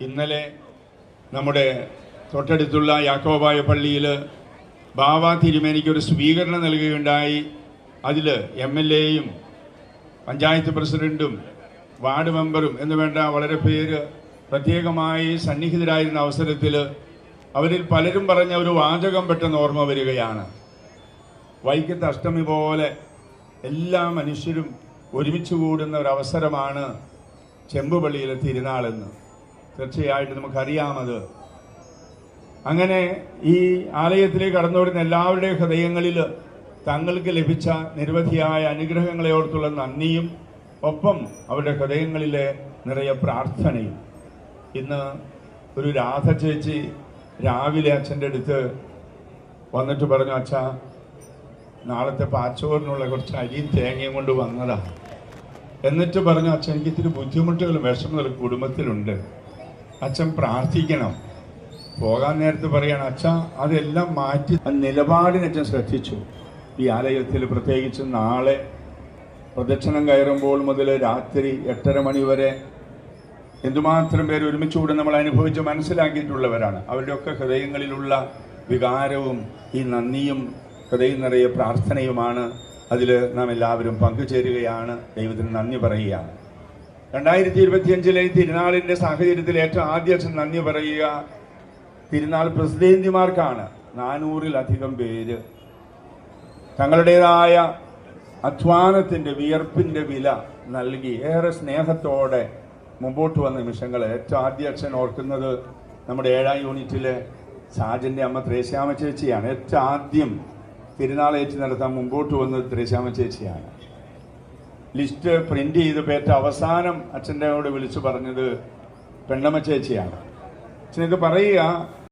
ഇന്നലെ നമ്മുടെ തൊട്ടടുത്തുള്ള യാക്കോബായ പള്ളിയിൽ ബാബ തിരുമേനിക്ക് ഒരു സ്വീകരണം നൽകുകയുണ്ടായി. അതിൽ എം എൽ എയും പഞ്ചായത്ത് പ്രസിഡന്റും വാർഡ് മെമ്പറും എന്ന് വേണ്ട വളരെ പേര് പ്രത്യേകമായി സന്നിഹിതരായിരുന്ന അവസരത്തിൽ അവരിൽ പലരും പറഞ്ഞ ഒരു വാചകം പെട്ടെന്ന് ഓർമ്മ വരികയാണ്. വൈക്കത്ത് അഷ്ടമി പോലെ എല്ലാ മനുഷ്യരും ഒരുമിച്ച് കൂടുന്ന ഒരു അവസരമാണ് ചെമ്പുപള്ളിയിലെ തിരുനാളെന്ന്. തീർച്ചയായിട്ടും നമുക്കറിയാമത്. അങ്ങനെ ഈ ആലയത്തിലേക്ക് കടന്നു വരുന്ന എല്ലാവരുടെയും ഹൃദയങ്ങളിൽ തങ്ങൾക്ക് ലഭിച്ച നിരവധിയായ അനുഗ്രഹങ്ങളെ ഓർത്തുള്ള നന്ദിയും ഒപ്പം അവരുടെ ഹൃദയങ്ങളിലെ നിറയെ പ്രാർത്ഥനയും. ഇന്ന് ഒരു രാധ ചേച്ചി രാവിലെ അച്ഛന്റെ അടുത്ത് വന്നിട്ട് പറഞ്ഞു അച്ഛ നാളത്തെ പാച്ചോറിനുള്ള കുറച്ച് അരിയും തേങ്ങയും കൊണ്ട് വന്നതാണ് എന്നിട്ട് പറഞ്ഞു അച്ഛൻ എനിക്ക് ഇത്തിരി ബുദ്ധിമുട്ടുകളും വിഷമങ്ങളും കുടുംബത്തിലുണ്ട്. അച്ഛൻ പ്രാർത്ഥിക്കണം. പോകാൻ നേരത്ത് പറയാണ് അച്ഛ അതെല്ലാം മാറ്റി നിലപാടിന് അച്ഛൻ ശ്രദ്ധിച്ചു. ഈ ആലയത്തിൽ പ്രത്യേകിച്ച് നാളെ പ്രദക്ഷിണം കയറുമ്പോൾ മുതൽ രാത്രി എട്ടര മണി വരെ എന്തുമാത്രം പേര് ഒരുമിച്ച് കൂടെ നമ്മൾ അനുഭവിച്ച് മനസ്സിലാക്കിയിട്ടുള്ളവരാണ്. അവരുടെയൊക്കെ ഹൃദയങ്ങളിലുള്ള വികാരവും ഈ നന്ദിയും ഹൃദയം നിറയെ പ്രാർത്ഥനയുമാണ്. അതിൽ നാം എല്ലാവരും പങ്കുചേരുകയാണ്. ദൈവത്തിന് നന്ദി പറയുകയാണ്. രണ്ടായിരത്തി ഇരുപത്തിയഞ്ചിലെ അഞ്ചിലെ തിരുനാളിന്റെ സാഹചര്യത്തിൽ ഏറ്റവും ആദ്യം നന്ദി പറയുക. തിരുനാൾ പ്രസിദ്ധേന്തിമാർക്കാണ് നാനൂറിലധികം പേര്. തങ്ങളുടേതായ അധ്വാനത്തിന്റെ വിയർപ്പിന്റെ വില നൽകി ഏറെ സ്നേഹത്തോടെ മുമ്പോട്ട് വന്ന നിമിഷങ്ങൾ ഏറ്റവും ആദ്യ അച്ഛൻ ഓർക്കുന്നത് നമ്മുടെ ഏഴാം യൂണിറ്റിലെ സാജന്റെ അമ്മ ത്രേശ്യാമ ചേച്ചിയാണ്. ഏറ്റവും ആദ്യം തിരുനാളേറ്റ് നടത്താൻ മുമ്പോട്ട് വന്നത് ത്രേശ്യാമ ചേച്ചിയാണ്. ലിസ്റ്റ് പ്രിന്റ് ചെയ്ത് പേറ്റ അവസാനം അച്ഛന്റെയോട് വിളിച്ചു പറഞ്ഞത് പെണ്ണമ്മ ചേച്ചിയാണ്. അച്ഛൻ പറയുക